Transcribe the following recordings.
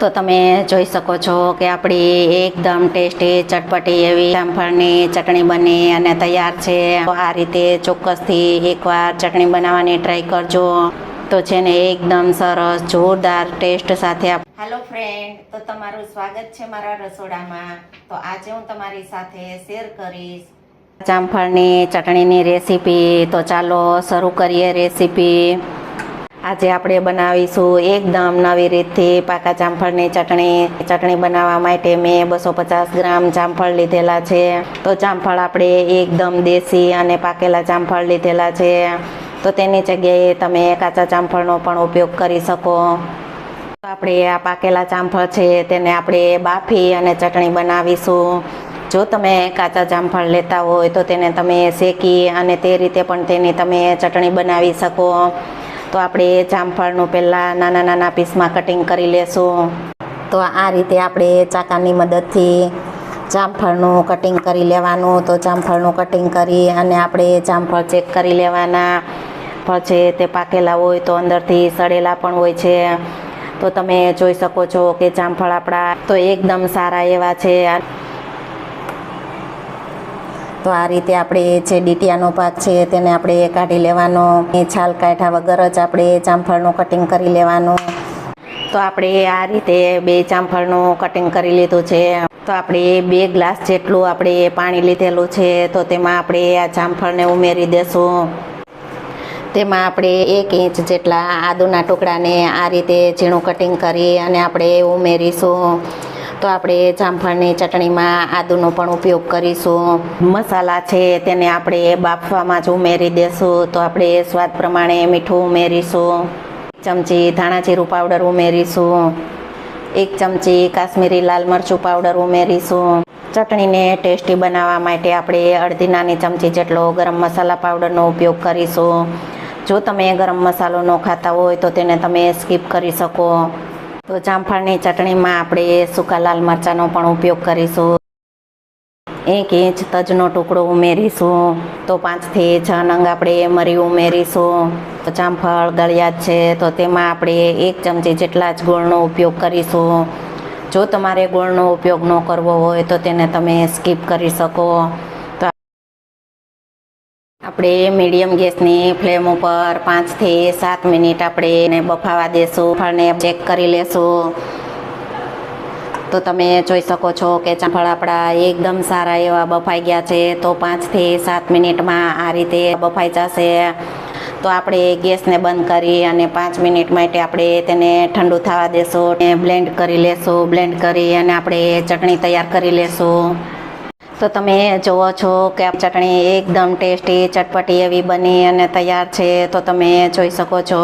તો તમે જોઈ શકો છો કે આપણી એકદમ ટેસ્ટી ચટપટી એવી જામફળની ચટણી બની અને તૈયાર છે. તો આ રીતે ચોક્કસથી એકવાર ચટણી બનાવવાની ટ્રાય કરજો. તો છે ને એકદમ સરસ જોરદાર ટેસ્ટ સાથે હેલો ફ્રેન્ડ તો તમારું સ્વાગત છે મારા રસોડામાં. તો આજે હું તમારી સાથે શેર કરીશ. જામફળની ચટણીની રેસીપી તો ચાલો શરૂ કરીએ રેસીપી આજે આપણે બનાવીશું એકદમ નવી રીતથી પાકા જામફળની ચટણી. ચટણી બનાવવા માટે મેં બસો પચાસ ગ્રામ જામફળ લીધેલા છે. તો જામફળ આપણે એકદમ દેશી અને પાકેલા જામફળ લીધેલા છે. તો તેની જગ્યાએ તમે કાચા જામફળનો પણ ઉપયોગ કરી શકો. આપણે આ પાકેલા જામફળ છે તેને આપણે બાફી અને ચટણી બનાવીશું. જો તમે કાચા જામફળ લેતા હોય તો તેને તમે શેકી અને તે રીતે પણ તેની તમે ચટણી બનાવી શકો. તો આપણે જામફળનું પહેલાં નાના નાના પીસમાં કટિંગ કરી લેશું. તો આ રીતે આપણે ચાકાની મદદથી જામફળનું કટિંગ કરી લેવાનું. તો જામફળનું કટિંગ કરી અને આપણે જામફળ ચેક કરી લેવાના. પછી તે પાકેલા હોય તો અંદરથી સડેલા પણ હોય છે. તો તમે જોઈ શકો છો કે જામફળ આપણા તો એકદમ સારા એવા છે. તો આ રીતે આપણે જે ડીટીયાનો ભાગ છે તેને આપણે કાઢી લેવાનો. એ છાલ કાઢ્યા વગર જ આપણે જામફળનું કટિંગ કરી લેવાનું. તો આપણે આ રીતે બે જામફળનું કટિંગ કરી લીધું છે. તો આપણે બે ગ્લાસ જેટલું આપણે પાણી લીધેલું છે. તો તેમાં આપણે આ જામફળને ઉમેરી દેશું. તેમાં આપણે એક ઇંચ જેટલા આદુના ટુકડાને આ રીતે ઝીણું કટિંગ કરી અને આપણે ઉમેરીશું. તો આપણે જામફળની ચટણીમાં આદુનો પણ ઉપયોગ કરીશું. મસાલા છે તેને આપણે બાફવામાં જ ઉમેરી દેશું. તો આપણે સ્વાદ પ્રમાણે મીઠું ઉમેરીશું. ચમચી ધાણા જીરું પાવડર ઉમેરીશું. એક ચમચી કાશ્મીરી લાલ મરચું પાવડર ઉમેરીશું. ચટણીને ટેસ્ટી બનાવવા માટે આપણે અડધી નાની ચમચી જેટલો ગરમ મસાલા પાવડરનો ઉપયોગ કરીશું. જો તમે ગરમ મસાલો ન ખાતા હોય તો તેને તમે સ્કીપ કરી શકો. તો જામફળની ચટણીમાં આપણે સૂકા લાલ મરચાંનો પણ ઉપયોગ કરીશું. એક ઇંચ તજનો ટુકડો ઉમેરીશું. તો પાંચથી છ નંગ આપણે મરી ઉમેરીશું. તો જામફળ ગળ્યા છે. તો તેમાં આપણે એક ચમચી જેટલા જ ગોળનો ઉપયોગ કરીશું. જો તમારે ગોળનો ઉપયોગ ન કરવો હોય તો તેને તમે સ્કીપ કરી શકો. આપણે મીડિયમ ગેસની ફ્લેમ ઉપર પાંચથી સાત મિનિટ આપણે એને બફાવા દેશું, ફળને ચેક કરી લેશું. તો તમે જોઈ શકો છો કે ચાંફળ આપણા એકદમ સારા એવા બફાઈ ગયા છે, તો પાંચથી સાત મિનિટમાં આ રીતે બફાઈ જશે. તો આપણે ગેસને બંધ કરી અને પાંચ મિનિટ માટે આપણે તેને ઠંડુ થવા દેશું અને બ્લેન્ડ કરી લેશું બ્લેન્ડ કરી અને આપણે ચટણી તૈયાર કરી લેશું. તો તમે જુઓ છો કે આ ચટણી એકદમ ટેસ્ટી, ચટપટી એવી બની અને તૈયાર છે, તો તમે જોઈ શકો છો.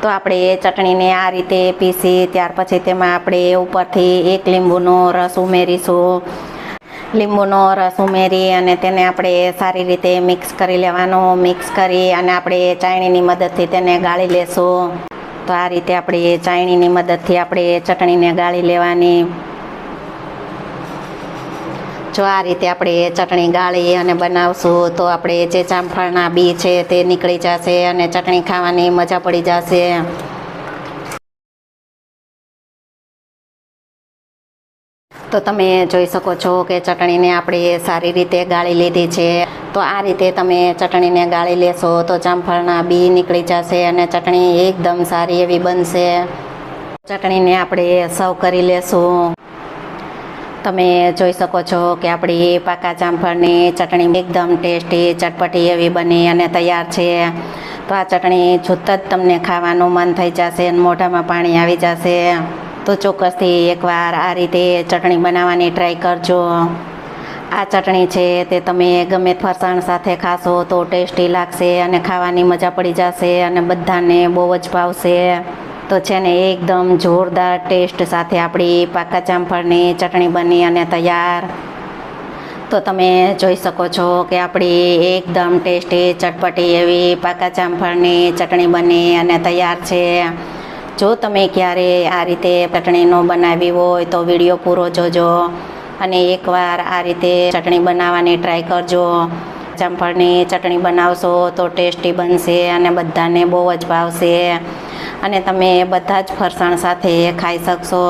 તો આપણે ચટણીને આ રીતે પીસી, ત્યાર પછી તેમાં આપણે ઉપરથી એક લીંબુનો રસ ઉમેરીશું. લીંબુનો રસ ઉમેરી અને તેને આપણે સારી રીતે મિક્સ કરી લેવાનો, મિક્સ કરી અને આપણે ચાયણીની મદદથી તેને ગાળી લેશું. તો આ રીતે આપણે ચાયણીની મદદથી આપણે ચટણીને ગાળી લેવાની. જો આ રીતે આપણે ચટણી ગાળી અને બનાવશું, તો આપણે જે જામફળના બી છે તે નીકળી જશે અને ચટણી ખાવાની મજા પડી જશે. તો તમે જોઈ શકો છો કે ચટણીને આપણે સારી રીતે ગાળી લીધી છે. તો આ રીતે તમે ચટણીને ગાળી લેશો, તો જામફળના બી નીકળી જશે અને ચટણી એકદમ સારી એવી બનશે. ચટણીને આપણે સર્વ કરી લેશું. તમે જોઈ શકો છો કે આપણી પાકા જામફળની ચટણી એકદમ ટેસ્ટી, ચટપટી એવી બની અને તૈયાર છે. તો આ ચટણી છૂત જ તમને ખાવાનું મન થઈ જશે અને મોઢામાં પાણી આવી જશે. તો ચોક્કસથી એકવાર આ રીતે ચટણી બનાવવાની ટ્રાય કરજો. આ ચટણી છે તે તમે ગમે ફરસાણ સાથે ખાશો તો ટેસ્ટી લાગશે અને ખાવાની મજા પડી જશે અને બધાને બહુ જ ભાવશે. તો છે ને એકદમ જોરદાર ટેસ્ટ સાથે આપણી પાકા જામફળની ચટણી બની અને તૈયાર. તો તમે જોઈ શકો છો કે આપણી એકદમ ટેસ્ટી, ચટપટી એવી પાકા જામફળની ચટણી બની અને તૈયાર છે. જો તમે ક્યારે આ રીતે ચટણીનો બનાવી હોય તો વીડિયો પૂરો જોજો અને એકવાર આ રીતે ચટણી બનાવવાની ટ્રાય કરજો. જામફળની ચટણી બનાવશો તો ટેસ્ટી બનશે અને બધાને બહુ જ ભાવશે. અને તમે બધા જ ફરસાણ સાથે ખાઈ શકશો.